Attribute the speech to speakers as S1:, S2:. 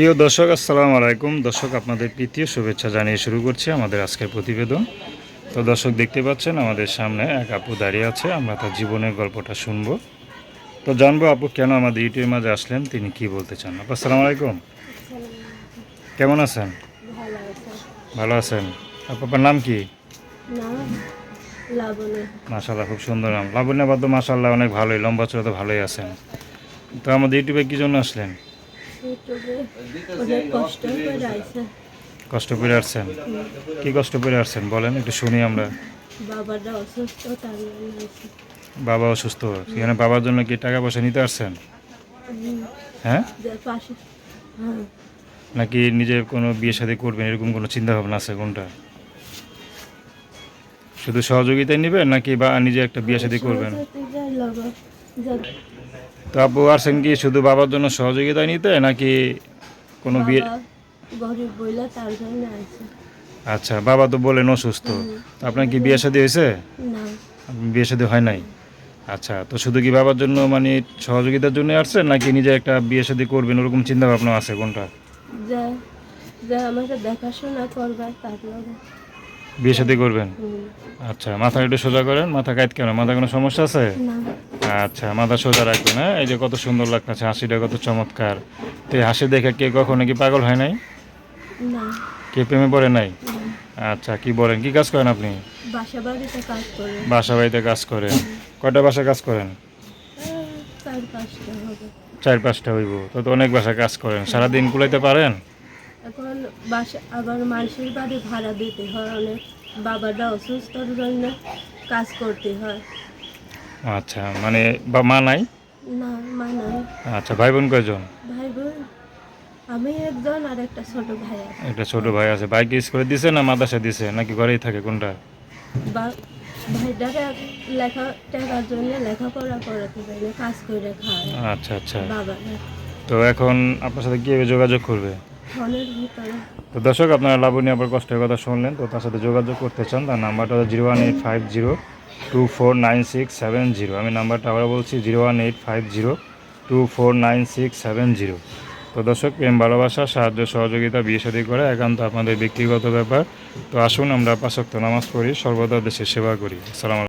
S1: প্রিয় দর্শক, আসসালামু আলাইকুম। দর্শক, আপনাদের প্রীতীয় শুভেচ্ছা জানিয়ে শুরু করছি আমাদের আজকের প্রতিবেদন। তো দর্শক, দেখতে পাচ্ছেন, আমাদের সামনে এক আপু দাঁড়িয়ে আছে। আমরা তার জীবনের গল্পটা শুনব। তো জানব, আপু, কেন আমাদের ইউটিউবের মাঝে আসলেন? তিনি কি বলতে চান? আপু, আসসালামু আলাইকুম। কেমন আছেন?
S2: ভালো
S1: আছেন। আপু, আপনার নাম কি?
S2: লাবণী
S1: খুব সুন্দর নাম। লাবণ্য বাদ্য মাশাল্লাহ অনেক ভালোই। লম্বা চড়া তো ভালোই আছেন। তো আমাদের ইউটিউবে কি জন্য আসলেন?
S2: অনেক কষ্ট করে আইসে
S1: কষ্ট করে আসছেন? কি কষ্ট করে আসছেন? বলেন একটু শুনি আমরা।
S2: বাবাটা অসুস্থ তার
S1: বাবা অসুস্থ। সেখানে বাবার জন্য কি টাকা পয়সা নিতে আসছেন? হ্যাঁ?
S2: হ্যাঁ।
S1: নাকি নিজে কোনো বিয়ে শাদী করবেন? এরকম কোনো চিন্তা ভাবনা আছে কোনটা? শুধু সহযোগিতায় নেবেন নাকি বা নিজে একটা বিয়ে শাদী করবেন? তো আপু আসছেন কি শুধু বাবার জন্য সহযোগিতায় নিতে নাকি কোনো বিয়ে?
S2: গরিব বইলে তার জন্য
S1: আচ্ছা বাবা তো বলেন অসুস্থ। আপনার কি বিয়ে শাদী হয়েছে? বিয়ে শাদী হয় নাই? আচ্ছা তো শুধু কি বাবার জন্য মানে সহযোগিতার জন্য আসছেন নাকি নিজে একটা বিয়ে শাদী করবেন? ওরকম চিন্তা ভাবনা আছে কোনটা?
S2: যে যে আমাকে দেখাশোনা করবার
S1: বিয়ে শাদী করবেন? আচ্ছা মাথা একটু সোজা করেন। মাথা কাইত কেন? মাথা কোনো সমস্যা আছে?
S2: না।
S1: আচ্ছা মাথা সোজা রাখবেন না এই যে কত সুন্দর লাগতেছে হাসিটা কত চমৎকার। তো এই হাসি দেখে কে কখনো কি পাগল হয় নাই? কে প্রেমে পড়ে নাই? আচ্ছা কি বলেন কি কাজ করেন আপনি?
S2: বাসা বাড়িতে কাজ
S1: করেন কয়টা বাসা কাজ করেন?
S2: হ্যাঁ, চার পাঁচটা
S1: হইব। তো তো অনেক বাসা কাজ করেন। সারাদিন কুলাইতে পারেন?
S2: এখন বাসা আবার মানুষের বাড়ি ভাড়া দিতে হয় অনেক জন্য কাজ করতে হয়।
S1: আচ্ছা মানে বা মা নাই?
S2: না মানায়
S1: আচ্ছা ভাই বোন কয়জন?
S2: ভাই বোন আমি একজন আর একটা ছোট ভাই আছে।
S1: একটা ছোট ভাই আছে। ভাই কি স্কুলে দিছে না মাদ্রাসা দিছে? নাকি ঘরেই থাকে কোনটা?
S2: ভাইটাকে লেখা টাকার জন্য লেখাপড়া করাতে পারি কাজ করে খায়
S1: আচ্ছা আচ্ছা।
S2: বাবারা
S1: তো এখন আপনার সাথে কীভাবে যোগাযোগ করবে? তো দর্শক, আপনারা লাবণী আবার কষ্টের কথা শুনলেন, তো তার সাথে যোগাযোগ করতে চান, তার নাম্বারটা zero one eight five zero two four nine six seven zero. আমি নাম্বারটা আবার বলছি, zero one eight five zero two four nine six seven zero. তো দর্শক, প্রেম, ভালোবাসা, সাহায্য, সহযোগিতা, বিয়ে শাদী করা একান্ত আপনাদের ব্যক্তিগত ব্যাপার। তো আসুন, আমরা পাশক্ত নামাজ পড়ি, সর্বদা দেশের সেবা করি। আলাইকুম।